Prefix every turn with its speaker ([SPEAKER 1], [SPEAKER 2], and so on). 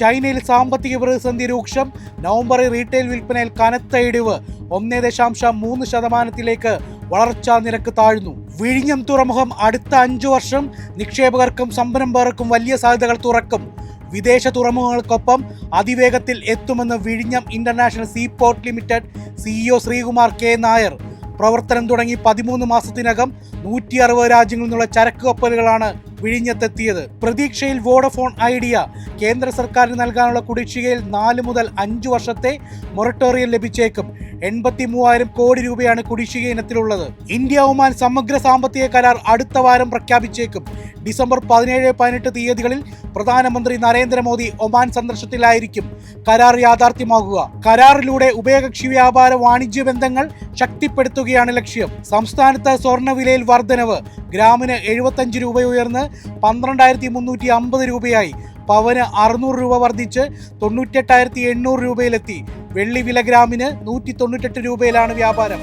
[SPEAKER 1] ചൈനയിൽ സാമ്പത്തിക പ്രതിസന്ധി രൂക്ഷം. നവംബറിൽ റീറ്റെയിൽ വിൽപ്പനയിൽ കനത്ത ഇടിവ്. ഒന്നേ ദശാംശം മൂന്ന് ശതമാനത്തിലേക്ക് വളർച്ചാ നിരക്ക് താഴ്ന്നു. വിഴിഞ്ഞം തുറമുഖം അടുത്ത അഞ്ചു വർഷം നിക്ഷേപകർക്കും സംരംഭകർക്കും വലിയ സാധ്യതകൾ തുറക്കും. വിദേശ തുറമുഖങ്ങൾക്കൊപ്പം അതിവേഗത്തിൽ എത്തുമെന്ന് വിഴിഞ്ഞം international sea seaport limited CEO Sreekumar K Nair. പ്രവർത്തനം തുടങ്ങി പതിമൂന്ന് മാസത്തിനകം നൂറ്റി അറുപത് രാജ്യങ്ങളിൽ നിന്നുള്ള ചരക്ക് കപ്പലുകളാണ് വിഴിഞ്ഞത്തെത്തിയത്. പ്രതീക്ഷയിൽ വോഡഫോൺ ഐഡിയ കേന്ദ്ര സർക്കാരിന് നൽകാനുള്ള കുടിശ്ശികയിൽ നാല് മുതൽ അഞ്ച് വർഷത്തെ മൊറട്ടോറിയം ലഭിച്ചേക്കും. എൺപത്തി മൂവായിരം കോടി രൂപയാണ് കുടിശ്ശിക ഇനത്തിലുള്ളത്. ഇന്ത്യ ഒമാൻ സമഗ്ര സാമ്പത്തിക കരാർ അടുത്ത വാരം പ്രഖ്യാപിച്ചേക്കും. ഡിസംബർ പതിനേഴ് പതിനെട്ട് തീയതികളിൽ പ്രധാനമന്ത്രി നരേന്ദ്രമോദി ഒമാൻ സന്ദർശനത്തിലായിരിക്കും കരാർ യാഥാർത്ഥ്യമാകുക. കരാറിലൂടെ ഉഭയകക്ഷി വ്യാപാര വാണിജ്യ ബന്ധങ്ങൾ ശക്തിപ്പെടുത്തുകയാണ് ലക്ഷ്യം. സംസ്ഥാനത്ത് സ്വർണവിലയിൽ വർധനവ് ഗ്രാമിന് എഴുപത്തഞ്ച് രൂപ ഉയർന്ന് പന്ത്രണ്ടായിരത്തി മുന്നൂറ്റി അമ്പത് രൂപയായി. പവന് അറുന്നൂറ് രൂപ വർദ്ധിച്ച് തൊണ്ണൂറ്റെട്ടായിരത്തി എണ്ണൂറ് രൂപയിലെത്തി. വെള്ളി വില ഗ്രാമിന് നൂറ്റി തൊണ്ണൂറ്റെട്ട് രൂപയിലാണ് വ്യാപാരം.